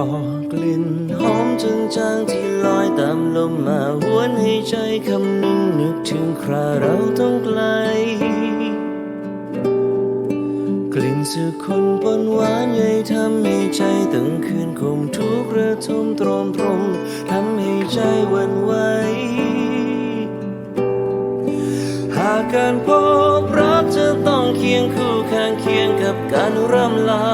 เพราะกลิ่นหอมจางๆที่ลอยตามลมมาหวนให้ใจคำนึงนึกถึงคราเราต้องไกล กลิ่นสุขคนปนหวานใหญ่ทำให้ใจตึงคืนคงทุกระทมตรมตรมทำให้ใจวันไหวหากการพบรักจะต้องเคียงคู่ข้างเคียงกับการร่ำลา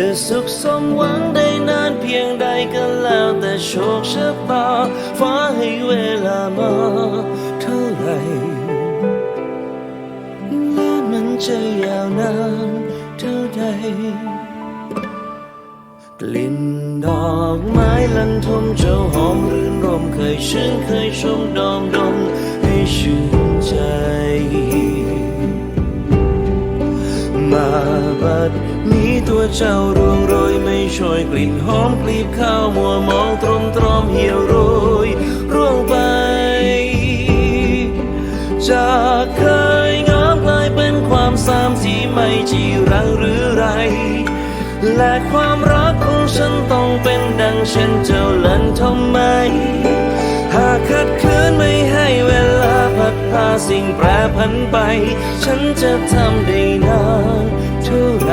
จะสุขสมหวังได้นานเพียงใดก็แล้วแต่โชคชะตาฟ้าให้เวลามาเท่าไหร่และมันจะยาวนานเท่าใดกลิ่นดอกไม้ลันทมเจ้าหอมรื่นรมเคยชื่นเคยชมดอมดมให้ชื่น เจ้าร่วงโรยไม่ช่วยกลิ่นหอมกลีบข้าวมัวมองตรมตรอมเหี่ยวโรยร่วงไป จากเคยงามกลายเป็นความสามที่ไม่จีรังหรือไร และความรักของฉันต้องเป็นดังเช่นเจ้าล่นทำไม หากขัดขืนไม่ให้เวลาพัดพาสิ่งแปรผันไป ฉันจะทำได้นานเท่าไหร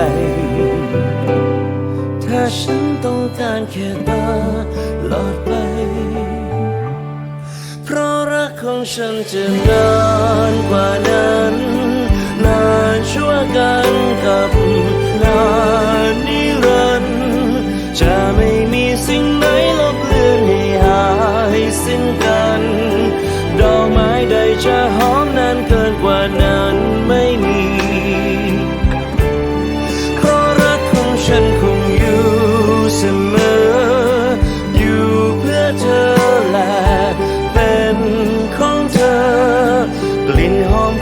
ถ้า ฉันต้องการแค่ตาหลอดไป เพราะรักของฉันจะนานกว่านั้น นานชั่วกันกับนานนิรันดร์จะไม่มีสิ่งไหนลบเลือนให้หายสิ้น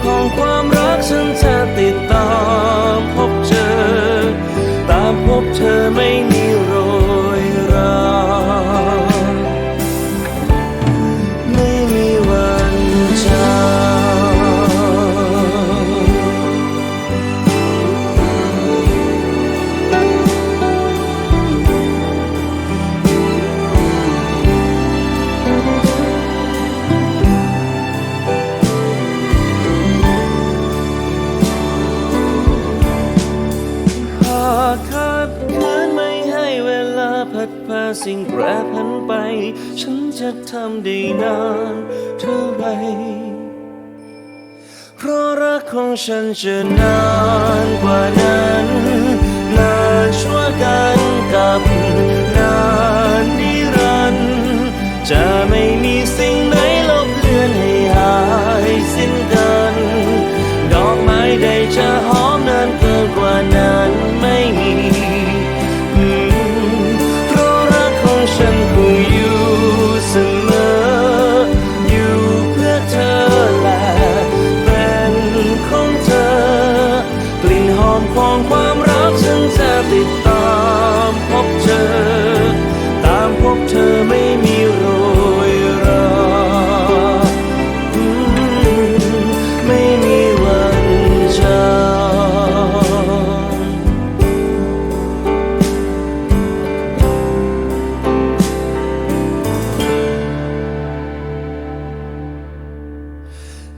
ของความรักฉันจะ ดพาสิ่งแปรผันไป ฉันจะทำได้นานเท่าไรเพราะรักของฉันจะนานกว่านั้น